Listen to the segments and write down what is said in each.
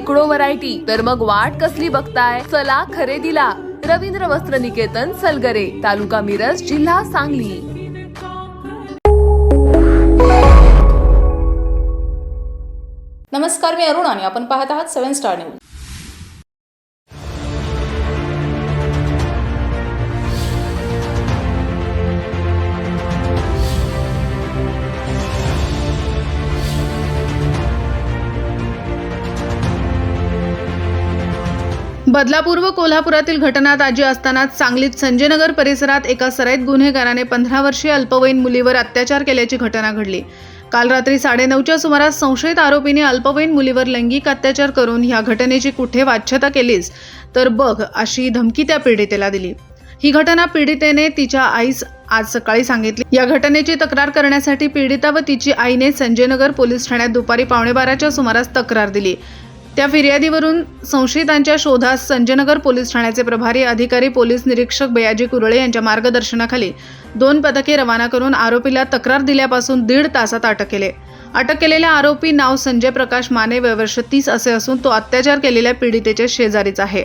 शेकडो व्हरायटी. तर मग वाट कसली बघताय? चला खरेदीला. रवींद्र वस्त्र निकेतन सलगरे. तालुका मिरज जिल्हा सांगली. नमस्कार मी अरुण आणि आपण पाहत आहात सेव्हन स्टार न्यूज. बदलापूर व कोल्हापुरातील घटना ताजी असतानाच सांगलीत संजयनगर परिसरात एका सराईत गुन्हेगाराने पंधरा वर्षीय अल्पवयीन मुलीवर अत्याचार केल्याची घटना घडली. काल रात्री साडेनऊच्या सुमारास संशयित आरोपीने अल्पवयीन मुलीवर लैंगिक अत्याचार करून ह्या घटनेची कुठे वाच्यता केलीस तर बघ अशी धमकी त्या पीडितेला दिली. ही घटना पीडितेने तिच्या आईस आज सकाळी सांगितली. या घटनेची तक्रार करण्यासाठी पीडिता व तिची आईने संजयनगर पोलीस ठाण्यात दुपारी पावणे बाराच्या सुमारास तक्रार दिली. त्या फिर्यादीवरून संशयितांच्या शोधास संजयनगर पोलीस ठाण्याचे प्रभारी अधिकारी पोलीस निरीक्षक बयाजी कुरळे यांच्या मार्गदर्शनाखाली दोन पथके रवाना करून आरोपीला तक्रार दिल्यापासून दीड तासात अटक केले. अटक केलेल्या आरोपी नाव संजय प्रकाश माने वयवर्ष तीस असे असून तो अत्याचार केलेल्या पीडितेचे शेजारीच आहे.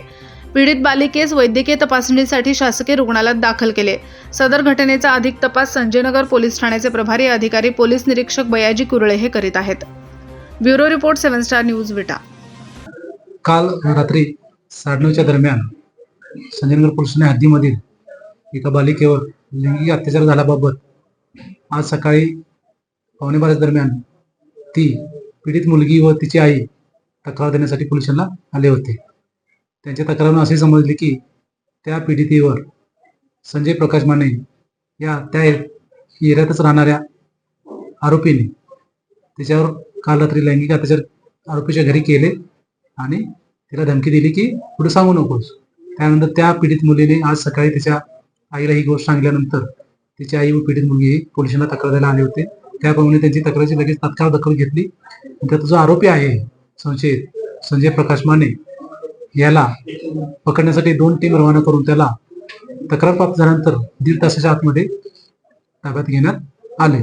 पीडित बालिकेस वैद्यकीय तपासणीसाठी शासकीय रुग्णालयात दाखल केले. सदर घटनेचा अधिक तपास संजयनगर पोलीस ठाण्याचे प्रभारी अधिकारी पोलीस निरीक्षक बयाजी कुरळे हे करीत आहेत. Bureau report seven star news Vita. काल रात्री साडेनऊच्या दरम्यान संजयनगर पोलीस हद्दीमधील एका बालिकेवर लैंगिक अत्याचार झाल्याबाबत आज सकाळी पावणे दरम्यान ती पीडित मुलगी व तिची आई तक्रार देण्यासाठी पोलिसांना आले होते. त्यांच्या तक्रारीनं असे समजले की त्या पीडितेवर संजय प्रकाश माने या त्या एरियातच राहणाऱ्या आरोपीने तिच्यावर काल रात्री लैंगिक अत्याचार आरोपीच्या घरी केले आणि तिला धमकी दिली की पुढे सांगू नकोस. त्यानंतर त्या पीडित मुलीने आज सकाळी तिच्या आईला ही गोष्ट सांगितल्यानंतर तिची आई व पीडित मुलगी पोलिसांना तक्रार द्यायला आले होते. त्याप्रमाणे त्यांची तक्रारची लगेच तात्काळ दखल घेतली. त्याचा जो आरोपी आहे संशयित संजय प्रकाश माने याला पकडण्यासाठी दोन टीम रवाना करून त्याला तक्रार प्राप्त झाल्यानंतर दीड तासाच्या आतमध्ये ताब्यात घेण्यात आले.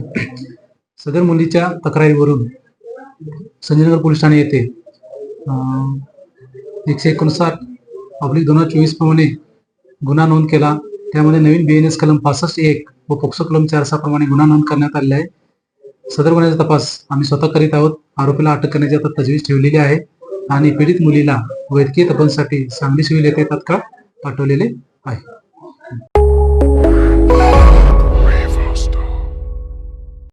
सदर मुलीच्या तक्रारीवरून संजयनगर पोलीस ठाणे येथे एकशे एकोणसाठ पब्लिक दोन हजार चोवीस प्रमाणे गुन्हा नोंद केला. त्यामध्ये नवीन बी एन एस कलम पासष्ट एक व पोक्सो कलम चार सहा प्रमाणे गुन्हा नोंद करण्यात आलेला आहे. सदर गुन्ह्याचा तपास आम्ही स्वतः करीत आहोत. आरोपीला अटक करण्याची आता तजवीज ठेवलेली आहे आणि पीडित मुलीला वैद्यकीय तपासासाठी सांगली सिव्हिल येथे तात्काळ पाठवलेले आहे.